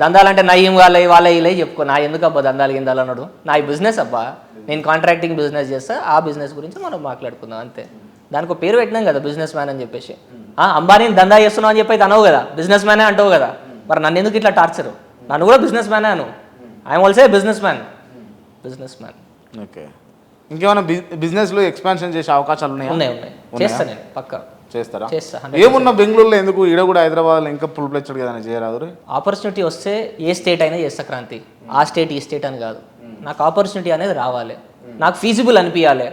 దందాలంటే నయ్యం వాళ్ళ వాళ్ళ ఇలా చెప్పుకో నా ఎందుకు అబ్బా దందాలు గిందాలు అన్నాడు. నా బిజినెస్ అబ్బా నేను కాంట్రాక్టింగ్ బిజినెస్ చేస్తా ఆ బిజినెస్ గురించి మనం మాట్లాడుకుందాం అంతే. దానికి ఒక పేరు పెట్టినాం కదా బిజినెస్ మ్యాన్ అని చెప్పేసి. ఆ, అంబానీని దందా చేస్తున్నావు అని చెప్పి అనవు కదా బిజినెస్ మ్యానే అంటావు కదా. మరి నన్ను ఎందుకు ఇట్లా టార్చర్ నన్ను కూడా బిజినెస్ మ్యానే అను. I'm also business man business man okay ఇంకేమైనా బిజినెస్లో ఎక్స్పాన్షన్ చేసే అవకాశాలు ఉన్నాయా ఉన్నాయి. ఉన్నాయి? చేస్తా నేను పక్కా. చేస్తారా? చేస్తా ఏమున్నా బెంగళూరులో ఎందుకు? ఈడ కూడా హైదరాబాద్లో ఇంకా ఫుల్ ప్లెచ్చడ్ కదా చేయరాదు? ఆపర్చునిటీ వస్తే ఏ స్టేట్ అయినా చేస్తా క్రాంతి. ఆ స్టేట్ ఈ స్టేట్ అని కాదు. నాకు ఆపర్చునిటీ అనేది రావాలి. నాకు ఫీజిబుల్ అనిపించాలి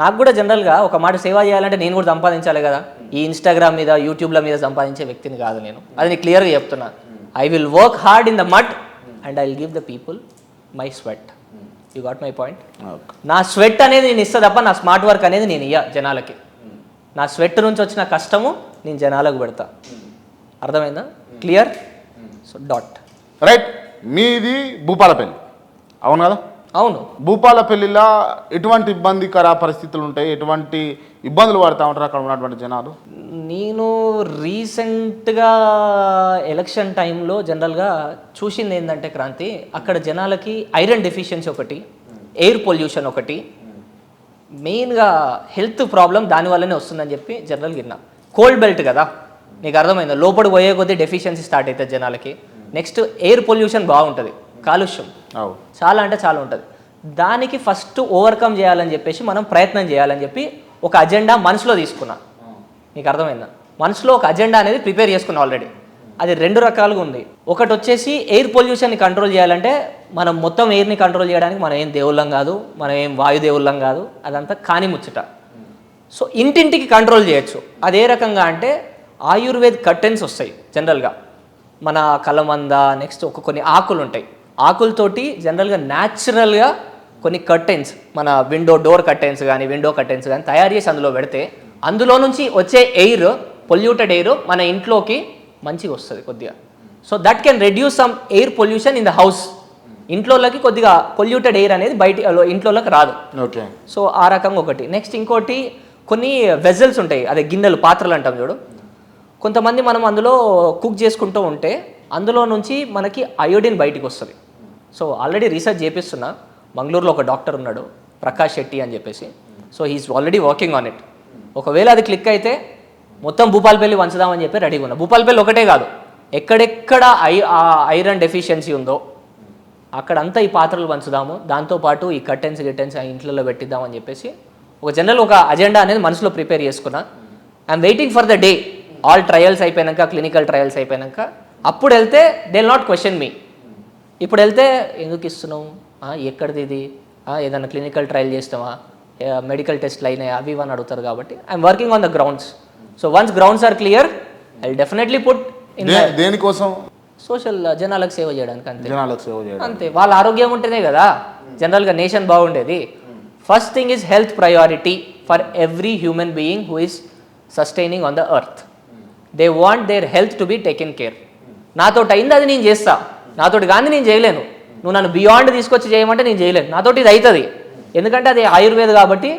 నాకు కూడా జనరల్గా ఒక మాట సేవ చేయాలంటే నేను కూడా సంపాదించాలి కదా. ఈ ఇన్స్టాగ్రామ్ మీద యూట్యూబ్ల మీద సంపాదించే వ్యక్తిని కాదు నేను. అది నేను క్లియర్గా చెప్తున్నా. I will work hard in the mud and I will give the people my sweat you got my point నా స్వెట్ అనేది నేను ఇస్తా తప్ప నా స్మార్ట్ వర్క్ అనేది నేను ఇయ్య జనాలకి. నా స్వెట్ నుంచి వచ్చిన కష్టము నేను జనాలకు పెడతా. అర్థమైందా? క్లియర్? So that right. మీది భూపాలపల్లి. అవును కదా అవును. భూపాలపల్లిలో ఎటువంటి ఇబ్బందికర పరిస్థితులు ఉంటాయి? ఎటువంటి ఇబ్బందులు పడుతూ ఉంటారు అక్కడ ఉన్నటువంటి జనాలు? నేను రీసెంట్గా ఎలక్షన్ టైంలో జనరల్గా చూసింది ఏంటంటే క్రాంతి అక్కడ జనాలకి ఐరన్ డెఫిషియన్సీ ఒకటి ఎయిర్ పొల్యూషన్ ఒకటి మెయిన్గా హెల్త్ ప్రాబ్లం దానివల్లనే వస్తుందని చెప్పి జనరల్గా విన్నా. కోల్డ్ బెల్ట్ కదా? నీకు అర్థమైందా? లోపలికి పోయే కొద్దీ డెఫిషియన్సీ స్టార్ట్ అవుతుంది జనాలకి. నెక్స్ట్ ఎయిర్ పొల్యూషన్ బాగుంటుంది. కాలుష్యం. చాలా అంటే చాలా ఉంటుంది. దానికి ఫస్ట్ ఓవర్కమ్ చేయాలని చెప్పేసి మనం ప్రయత్నం చేయాలని చెప్పి ఒక అజెండా మనసులో తీసుకున్నా. నీకు అర్థమైందా? మనసులో ఒక అజెండా అనేది ప్రిపేర్ చేసుకున్నా ఆల్రెడీ. అది రెండు రకాలుగా ఉంది. ఒకటి వచ్చేసి ఎయిర్ పొల్యూషన్ని కంట్రోల్ చేయాలంటే మనం మొత్తం ఎయిర్ని కంట్రోల్ చేయడానికి మనం ఏం దేవుళ్ళం కాదు మనం ఏం వాయుదేవుళ్ళం కాదు అదంతా కాని ముచ్చట. సో ఇంటింటికి కంట్రోల్ చేయొచ్చు. అది ఏ రకంగా అంటే ఆయుర్వేద్ కర్టెన్స్ వస్తాయి జనరల్గా. మన కలమంద నెక్స్ట్ ఒక కొన్ని ఆకులు ఉంటాయి ఆకులతోటి జనరల్గా న్యాచురల్గా కొన్ని కర్టెన్స్ మన విండో డోర్ కర్టెన్స్ కానీ విండో కర్టెన్స్ కానీ తయారు చేసి అందులో పెడితే అందులో నుంచి వచ్చే ఎయిర్ పొల్యూటెడ్ ఎయిర్ మన ఇంట్లోకి మంచిగా వస్తుంది కొద్దిగా. So that can reduce some air pollution in the house ఇంట్లోకి కొద్దిగా పొల్యూటెడ్ ఎయిర్ అనేది బయట ఇంట్లోకి రాదు. ఓకే. సో ఆ రకంగా ఒకటి. నెక్స్ట్ ఇంకోటి కొన్ని వెజల్స్ ఉంటాయి. అదే గిన్నెలు పాత్రలు అంటాం చూడు. కొంతమంది మనం అందులో కుక్ చేసుకుంటూ ఉంటే అందులో నుంచి మనకి అయోడిన్ బయటికి వస్తుంది. సో ఆల్రెడీ రీసెర్చ్ చేపిస్తున్నా. మంగళూరులో ఒక డాక్టర్ ఉన్నాడు ప్రకాష్ శెట్టి అని చెప్పేసి. So he's already working on it ఒకవేళ అది క్లిక్ అయితే మొత్తం భూపాలపల్లి వంచుదామని చెప్పి రెడీగా ఉన్నా. భూపాలపల్లి ఒకటే కాదు. ఎక్కడెక్కడ ఐ ఆ ఐరన్ డెఫిషియన్సీ ఉందో అక్కడంతా ఈ పాత్రలు పంచుదాము దాంతోపాటు ఈ కర్టెన్స్ గిట్టెన్స్ ఆ ఇంట్లో పెట్టిద్దామని చెప్పేసి ఒక జనరల్ ఒక అజెండా అనేది మనసులో ప్రిపేర్ చేసుకున్నా. I'm waiting for the day all trials అయిపోయాక క్లినికల్ ట్రయల్స్ అయిపోయాక అప్పుడు వెళ్తే దే నాట్ క్వశ్చన్ మీ ఇప్పుడు వెళ్తే ఎందుకు ఇస్తున్నావు? ఎక్కడిది ఇది? ఏదైనా క్లినికల్ ట్రయల్ చేస్తామా మెడికల్ టెస్ట్లు అయినాయి? అవి ఇవన్నీ అడుగుతారు కాబట్టి I'm working on the grounds so once grounds are clear I definitely put దేనికోసం? సోషల్ జనాలకు సేవ చేయడానికి అంతే. జనాలకు సేవ చేయడం అంతే. వాళ్ళ ఆరోగ్యం ఉంటేనే కదా జనరల్గా నేషన్ బాగుండేది. First thing is health priority for every human being who is sustaining on the earth they want their health to be taken care నాతోటి అయింది అది నేను చేస్తా. నాతోటి కానీ నేను చేయలేను. నువ్వు నన్ను బియాండ్ తీసుకొచ్చి చేయమంటే నేను చేయలేను. నాతోటి ఇది అవుతుంది ఎందుకంటే అది ఆయుర్వేద కాబట్టి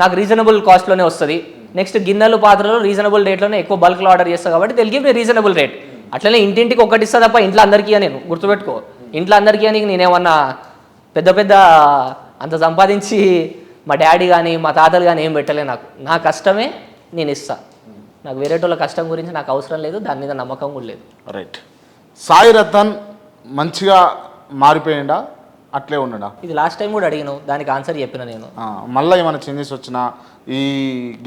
నాకు రీజనబుల్ కాస్ట్లోనే వస్తుంది. నెక్స్ట్ గిన్నెలు పాత్రలు రీజనబుల్ రేట్లోనే ఎక్కువ బల్క్లో ఆర్డర్ చేస్తా కాబట్టి తెలిగి మీ రీజనబుల్ రేట్ అట్లనే ఇంటింటికి ఒకటి ఇస్తా తప్ప ఇంట్లో అందరికీ అని నేను గుర్తుపెట్టుకో. ఇంట్లో అందరికీ అని నేనేమన్నా పెద్ద పెద్ద అంత సంపాదించి మా డాడీ కానీ మా తాతలు కానీ ఏం పెట్టలే నాకు. నా కష్టమే నేను ఇస్తా. నాకు వేరేటోళ్ళ కష్టం గురించి నాకు అవసరం లేదు దాని మీద నమ్మకం కూడా లేదు. రైట్ సాయి రతన్ మంచిగా మారిపోయిండా? అట్లే ఉండడా ఇది లాస్ట్ టైం కూడా అడిగినావు దానికి ఆన్సర్ చెప్పిన నేను. మళ్ళా ఏమైనా చేంజెస్ వచ్చినా ఈ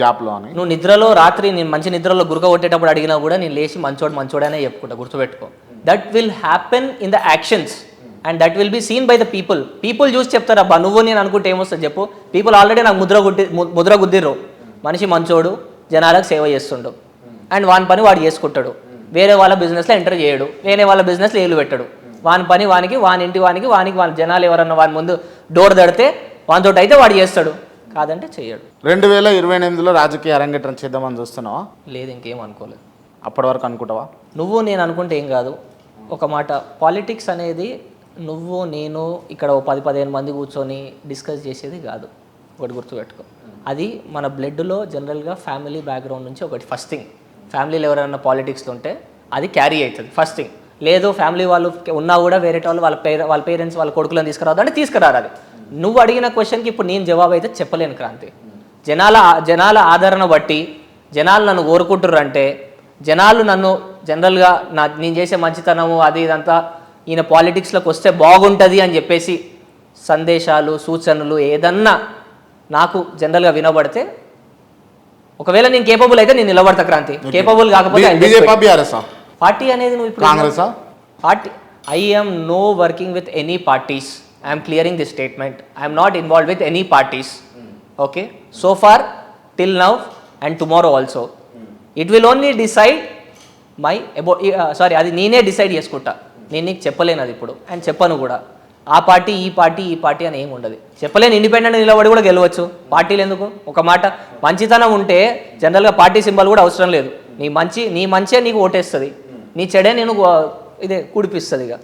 గ్యాప్లో అని? నువ్వు నిద్రలో రాత్రి నేను మంచి నిద్రలో గురక కొట్టేటప్పుడు అడిగినా కూడా నేను లేచి మంచోడు మంచోడనే చెప్పుకుంటా గుర్తుపెట్టుకో. That will happen in the actions and that will be seen by the people people చూసి చెప్తారు అబ్బా నువ్వు నేను అనుకుంటే ఏమొస్తుంది చెప్పు. పీపుల్ ఆల్రెడీ నాకు ముద్ర గుద్ది ముద్ర గుద్దిర్రు. మనిషి మంచోడు జనాలకు సేవ చేస్తుండు. అండ్ వాని పని వాడు చేసుకుంటాడు. వేరే వాళ్ళ బిజినెస్లో ఎంటర్ చేయడు. వేరే వాళ్ళ బిజినెస్లో ఏలు పెట్టడు. వాని పని వానికి వాని ఇంటి వానికి వానికి వాళ్ళ జనాలు ఎవరన్నా వాని ముందు డోర్ దడితే వానితో అయితే వాడు చేస్తాడు. కాదంటే చేయడు. రెండు వేల ఇరవై ఎనిమిదిలో రాజకీయ అరంగేట్రం చేద్దామని చూస్తున్నావా? లేదు ఇంకేం అనుకోలేదు. అప్పటి వరకు అనుకుంటావా? నువ్వు నేను అనుకుంటే ఏం కాదు. ఒక మాట పాలిటిక్స్ అనేది నువ్వు నేను ఇక్కడ ఓ పది పదిహేను మంది కూర్చొని డిస్కస్ చేసేది కాదు. ఒకటి గుర్తుపెట్టుకో. అది మన బ్లడ్లో జనరల్గా ఫ్యామిలీ బ్యాక్గ్రౌండ్ నుంచి ఒకటి ఫస్ట్ థింగ్. ఫ్యామిలీలో ఎవరైనా పాలిటిక్స్లో ఉంటే అది క్యారీ అవుతుంది. First thing. లేదు ఫ్యామిలీ వాళ్ళు ఉన్నా కూడా వేరే వాళ్ళు వాళ్ళ పేర వాళ్ళ పేరెంట్స్ వాళ్ళ కొడుకులను తీసుకురావద్దు అంటే తీసుకురారు అది. నువ్వు అడిగిన క్వశ్చన్కి ఇప్పుడు నేను జవాబు అయితే చెప్పలేను క్రాంతి. జనాల జనాల ఆదరణ బట్టి జనాలు నన్ను కోరుకుంటుర్రు అంటే జనాలు నన్ను జనరల్గా నా నేను చేసే మంచితనము అది ఇదంతా ఈయన పాలిటిక్స్లోకి వస్తే బాగుంటుంది అని చెప్పేసి సందేశాలు సూచనలు ఏదన్నా నాకు జనరల్గా వినబడితే ఒకవేళ నేను కేపబుల్ అయితే నేను నిలబడతా క్రాంతి. కేపబుల్ కాకపోతే పార్టీ అనేది నువ్వు ఇప్పుడు కాంగ్రెసా? Party. I am no working with any parties I'm clearing the statement I'm not involve with any parties okay so far till now and tomorrow also it will only decide my about sorry అది నేనే decide చేసుకుంటా. నేను నీకు చెప్పలేను అది ఇప్పుడు. And చెప్పను కూడా. ఆ పార్టీ ఈ పార్టీ ఈ పార్టీ అని ఏమి ఉండదు. చెప్పలేను ఇండిపెండెంట్ నిలబడి కూడా గెలవచ్చు. పార్టీలు ఎందుకు? ఒక మాట మంచితనం ఉంటే జనరల్గా పార్టీ సింబల్ కూడా అవసరం లేదు. నీ మంచి నీ మంచే నీకు ఓటేస్తుంది. నీ చెడే నేను ఇదే కుడిపిస్తుంది ఇక